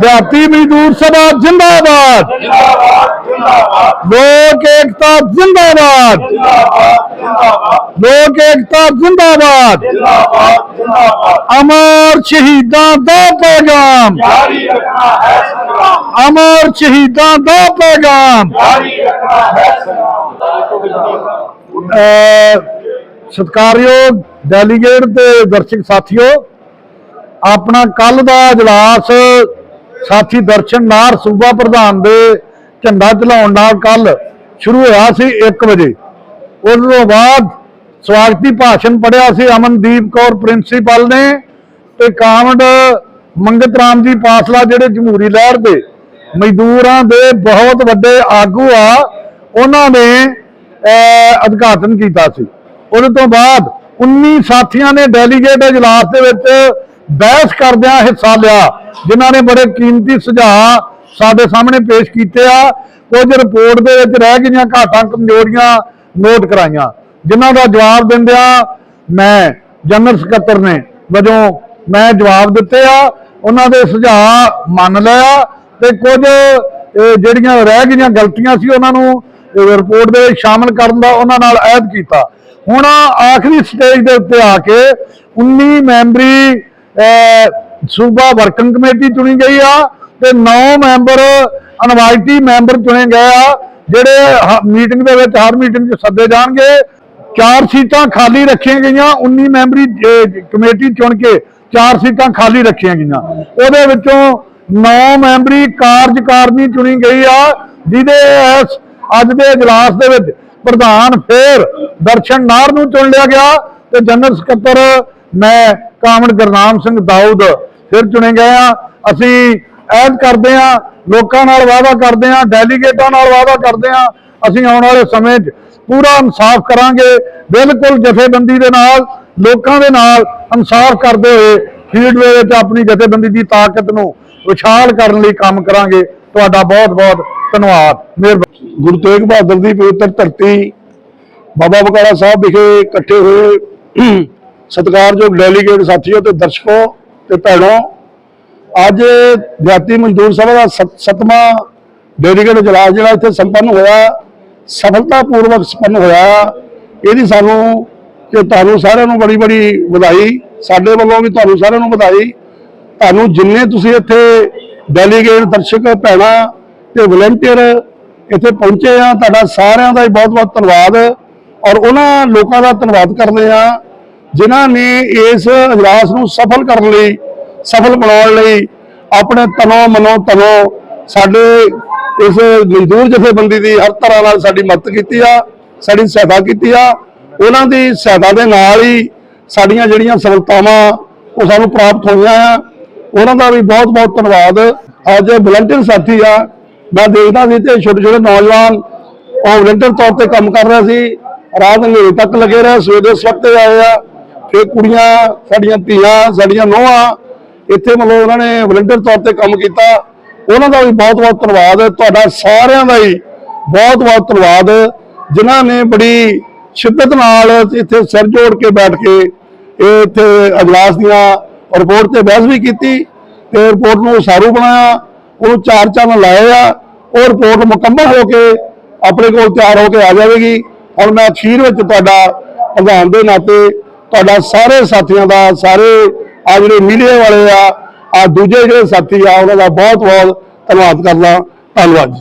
ਦਿਹਾਤੀ ਮਜ਼ਦੂਰ ਸਭਾ ਜਿੰਦਾਬਾਦ। ਜਿੰਦਾਬਾਦ ਜਿੰਦਾਬਾਦ ਲੋਕ ਏਕਤਾ ਜਿੰਦਾਬਾਦ। ਜਿੰਦਾਬਾਦ ਜਿੰਦਾਬਾਦ ਲੋਕ ਏਕਤਾ ਜਿੰਦਾਬਾਦ। ਜਿੰਦਾਬਾਦ ਜਿੰਦਾਬਾਦ ਅਮਰ ਸ਼ਹੀਦਾਂ ਦਾ ਪੈਗਾਮ। ਜਾਰੀ ਰੱਖਣਾ ਹੈ ਸੰਗਰਾਮ ਅਮਰ ਸ਼ਹੀਦਾਂ ਦਾ ਪੈਗਾਮ। ਜਾਰੀ ਰੱਖਣਾ ਹੈ ਸੰਗਰਾਮ ਸਤਿਕਾਰਯੋਗ ਡੈਲੀਗੇਟ ਤੇ ਦਰਸ਼ਕ ਸਾਥੀਓ, ਆਪਣਾ ਕੱਲ ਦਾ ਇਜਲਾਸ ਸਾਥੀ ਦਰਸ਼ਨ ਨਾਰ ਸੂਬਾ ਪ੍ਰਧਾਨ ਦੇ ਝੰਡਾ ਚਲਾਉਣ ਨਾਲ ਕੱਲ ਸ਼ੁਰੂ ਹੋਇਆ ਸੀ 1 ਵਜੇ। ਉਸ ਤੋਂ ਬਾਅਦ ਸਵਾਗਤੀ ਭਾਸ਼ਣ ਪੜਿਆ ਸੀ ਅਮਨਦੀਪ ਕੌਰ ਪ੍ਰਿੰਸੀਪਲ ਨੇ ਤੇ ਕਾਮਡ ਮੰਗਤ ਰਾਮ ਜੀ ਪਾਸਲਾ ਜਿਹੜੇ ਜਮਹੂਰੀ ਲਹਿਰ ਦੇ ਮਜ਼ਦੂਰਾਂ ਦੇ ਬਹੁਤ ਵੱਡੇ ਆਗੂ ਆ ਉਹਨਾਂ ਨੇ ਅਹ, ਉਦਘਾਟਨ ਕੀਤਾ ਸੀ। ਉਹਦੇ ਤੋਂ ਬਾਅਦ 19 ਸਾਥੀਆਂ ਨੇ ਡੈਲੀਗੇਟ ਇਜਲਾਸ ਦੇ ਵਿੱਚ ਬਹਿਸ ਕਰਦਿਆਂ ਹਿੱਸਾ ਲਿਆ, ਜਿਨ੍ਹਾਂ ਨੇ ਬੜੇ ਕੀਮਤੀ ਸੁਝਾਅ ਸਾਡੇ ਸਾਹਮਣੇ ਪੇਸ਼ ਕੀਤੇ ਆ। ਕੁਝ ਰਿਪੋਰਟ ਦੇ ਵਿੱਚ ਰਹਿ ਗਈਆਂ, ਘਾਟਾਂ, ਕਮਜ਼ੋਰੀਆਂ ਨੋਟ ਕਰਾਈਆਂ, ਜਿਨ੍ਹਾਂ ਦਾ ਜਵਾਬ ਦਿੰਦਿਆਂ ਮੈਂ ਜਨਰਲ ਸਕੱਤਰ ਨੇ ਵਜੋਂ ਮੈਂ ਜਵਾਬ ਦਿੱਤੇ ਆ। ਉਹਨਾਂ ਦੇ ਸੁਝਾਅ ਮੰਨ ਲਿਆ ਤੇ ਕੁਝ ਜਿਹੜੀਆਂ ਰਹਿ ਗਈਆਂ ਗਲਤੀਆਂ ਸੀ ਉਹਨਾਂ ਨੂੰ ਰਿਪੋਰਟ ਦੇ ਵਿੱਚ ਸ਼ਾਮਲ ਕਰਨ ਦਾ ਉਹਨਾਂ ਨਾਲ ਐਦ ਕੀਤਾ। ਹੁਣ ਆਖਰੀ ਸਟੇਜ ਦੇ ਉੱਤੇ ਆ ਕੇ 19 ਮੈਂਬਰੀ ਸੂਬਾ ਵਰਕਿੰਗ ਕਮੇਟੀ ਚੁਣੀ ਗਈ ਆ ਤੇ 9 ਮੈਂਬਰ ਅਨਵਾਇਤੀ ਮੈਂਬਰ ਚੁਣੇ ਗਏ ਆ, ਜਿਹੜੇ ਮੀਟਿੰਗ ਦੇ ਵਿੱਚ ਹਰ ਮੀਟਿੰਗ 'ਚ ਸੱਦੇ ਜਾਣਗੇ। ਚਾਰ ਸੀਟਾਂ ਖਾਲੀ ਰੱਖੀਆਂ ਗਈਆਂ 19 ਮੈਂਬਰੀ ਕਮੇਟੀ ਚੁਣ ਕੇ ਚਾਰ ਸੀਟਾਂ ਖਾਲੀ ਰੱਖੀਆਂ ਗਈਆਂ। ਉਹਦੇ ਵਿੱਚੋਂ 9 ਮੈਂਬਰੀ ਕਾਰਜਕਾਰਨੀ ਚੁਣੀ ਗਈ ਆ, ਜਿਹਦੇ ਅੱਜ ਦੇ ਇਜਲਾਸ ਦੇ ਵਿੱਚ ਪ੍ਰਧਾਨ ਫੇਰ ਦਰਸ਼ਨ ਨਾਰ ਨੂੰ ਚੁਣ ਲਿਆ ਗਿਆ ਤੇ ਜਨਰਲ ਸਕੱਤਰ ਮੈਂ ਕਾਮੜ ਗੁਰਨਾਮ ਸਿੰਘ ਦਾਊਦ ਫਿਰ ਚੁਣੇ ਗਏ ਆ ਅਸੀਂ ਐਦ ਕਰਦੇ ਆ ਲੋਕਾਂ ਨਾਲ ਵਾਅਦਾ ਕਰਦੇ ਆ ਡੈਲੀਗੇਟਾਂ ਨਾਲ ਵਾਅਦਾ ਕਰਦੇ ਆ ਅਸੀਂ ਆਉਣ ਵਾਲੇ ਸਮੇਂ 'ਚ ਪੂਰਾ ਇਨਸਾਫ ਕਰਾਂਗੇ, ਬਿਲਕੁਲ ਜਥੇਬੰਦੀ ਦੇ ਨਾਲ, ਲੋਕਾਂ ਦੇ ਨਾਲ ਇਨਸਾਫ ਕਰਦੇ ਹੋਏ ਫੀਲਡ ਦੇ ਵਿੱਚ ਆਪਣੀ ਜਥੇਬੰਦੀ ਦੀ ਤਾਕਤ ਨੂੰ ਵਿਸ਼ਾਲ ਕਰਨ ਲਈ ਕੰਮ ਕਰਾਂਗੇ। ਤੁਹਾਡਾ ਬਹੁਤ ਬਹੁਤ ਧੰਨਵਾਦ। ਮਿਹਰਬਾਨੀ। ਗੁਰੂ ਤੇਗ ਬਹਾਦਰ ਦੀ ਪਵਿੱਤਰ ਧਰਤੀ ਬਾਬਾ ਬਕਾਲਾ ਸਾਹਿਬ ਵਿਖੇ ਇਕੱਠੇ ਹੋਏ ਸਤਿਕਾਰਯੋਗ ਡੈਲੀਗੇਟ ਸਾਥੀਓ ਤੇ ਦਰਸ਼ਕੋ ਤੇ ਭੈਣੋ, ਅੱਜ ਜਾਤੀ ਮਜ਼ਦੂਰ ਸਭਾ ਦਾ ਸੱਤ- ਸੱਤਵਾਂ ਡੈਲੀਗੇਟ ਇਜਲਾਸ ਜਿਹੜਾ ਇੱਥੇ ਸੰਪੰਨ ਹੋਇਆ, ਸਫਲਤਾਪੂਰਵਕ ਸੰਪੰਨ ਹੋਇਆ, ਇਹਦੀ ਸਾਨੂੰ ਤੇ ਤੁਹਾਨੂੰ ਸਾਰਿਆਂ ਨੂੰ ਬੜੀ ਬੜੀ ਵਧਾਈ, ਸਾਡੇ ਵੱਲੋਂ ਵੀ ਤੁਹਾਨੂੰ ਸਾਰਿਆਂ ਨੂੰ ਵਧਾਈ। ਤੁਹਾਨੂੰ ਜਿੰਨੇ ਤੁਸੀਂ ਇੱਥੇ ਡੈਲੀਗੇਟ ਦਰਸ਼ਕ, ਭੈਣਾਂ ਤੇ ਵਲੰਟੀਅਰ ਇੱਥੇ ਪਹੁੰਚੇ ਆ, ਤੁਹਾਡਾ ਸਾਰਿਆਂ ਦਾ ਹੀ ਬਹੁਤ ਬਹੁਤ ਧੰਨਵਾਦ। ਔਰ ਉਹਨਾਂ ਲੋਕਾਂ ਦਾ ਧੰਨਵਾਦ ਕਰਦੇ ਆ ਜਿਨ੍ਹਾਂ ਨੇ ਇਸ ਇਜਲਾਸ ਨੂੰ ਸਫਲ ਕਰਨ ਲਈ, ਸਫਲ ਬਣਾਉਣ ਲਈ ਆਪਣੇ ਤਨੋਂ ਮਨੋਂ ਤਨੋਂ ਸਾਡੇ ਇਸ ਮਜ਼ਦੂਰ ਜਥੇਬੰਦੀ ਦੀ ਹਰ ਤਰ੍ਹਾਂ ਨਾਲ ਸਾਡੀ ਮਦਦ ਕੀਤੀ ਆ, ਸਾਡੀ ਸਹਾਇਤਾ ਕੀਤੀ ਆ। ਉਹਨਾਂ ਦੀ ਸਹਾਇਤਾ ਦੇ ਨਾਲ ਹੀ ਸਾਡੀਆਂ ਜਿਹੜੀਆਂ ਸਫਲਤਾਵਾਂ ਉਹ ਸਾਨੂੰ ਪ੍ਰਾਪਤ ਹੋਈਆਂ ਆ। ਉਹਨਾਂ ਦਾ ਵੀ ਬਹੁਤ ਬਹੁਤ ਧੰਨਵਾਦ। ਅੱਜ ਵਲੰਟੀਅਰ ਸਾਥੀ ਆ। ਮੈਂ ਦੇਖਦਾ ਸੀ ਤੇ ਛੋਟੇ ਛੋਟੇ ਨੌਜਵਾਨ ਉਹ ਵਲੰਟੀਅਰ ਤੌਰ ਤੇ ਕੰਮ ਕਰ ਰਹੇ ਸੀ। ਰਾਤ ਹਨੇਰੇ ਤੱਕ ਲੱਗੇ ਰਹੇ ਸਵੇਰੇ ਸਵਖਤੇ ਆਏ ਆ। ਫਿਰ ਕੁੜੀਆਂ ਸਾਡੀਆਂ ਧੀਆਂ, ਸਾਡੀਆਂ ਨੋਹਾਂ, ਇੱਥੇ ਮਤਲਬ ਉਹਨਾਂ ਨੇ ਵਲੰਟੀਅਰ ਤੌਰ ਤੇ ਕੰਮ ਕੀਤਾ। ਉਹਨਾਂ ਦਾ ਵੀ ਬਹੁਤ ਬਹੁਤ ਧੰਨਵਾਦ। ਤੁਹਾਡਾ ਸਾਰਿਆਂ ਦਾ ਹੀ ਬਹੁਤ ਬਹੁਤ ਧੰਨਵਾਦ। ਜਿਨ੍ਹਾਂ ਨੇ ਬੜੀ ਸ਼ਿੱਦਤ ਨਾਲ ਇੱਥੇ ਸਿਰ ਜੋੜ ਕੇ ਬੈਠ ਕੇ ਇਹ ਇੱਥੇ ਅਜਲਾਸ ਦੀਆਂ ਰਿਪੋਰਟ ਤੇ ਬਹਿਸ ਵੀ ਕੀਤੀ ਤੇ ਰਿਪੋਰਟ ਨੂੰ ਸਾਰੂ ਬਣਾਇਆ, ਉਹਨੂੰ ਚਾਰ ਚੰਨ ਲਾਏ ਆ, ਉਹ ਰਿਪੋਰਟ ਮੁਕੰਮਲ ਹੋ ਕੇ ਆਪਣੇ ਕੋਲ ਤਿਆਰ ਹੋ ਕੇ ਆ ਜਾਵੇਗੀ। ਹੁਣ ਮੈਂ ਅਖੀਰ ਵਿੱਚ ਤੁਹਾਡਾ ਪ੍ਰਧਾਨ ਦੇ ਨਾਤੇ ਤੁਹਾਡਾ ਸਾਰੇ ਸਾਥੀਆਂ ਦਾ, ਸਾਰੇ ਆ ਜਿਹੜੇ ਮੀਡੀਆ ਵਾਲੇ ਆ ਆ ਦੂਜੇ ਜਿਹੜੇ ਸਾਥੀ ਆ, ਉਹਨਾਂ ਦਾ ਬਹੁਤ ਬਹੁਤ ਧੰਨਵਾਦ ਕਰਦਾ। ਧੰਨਵਾਦ ਜੀ।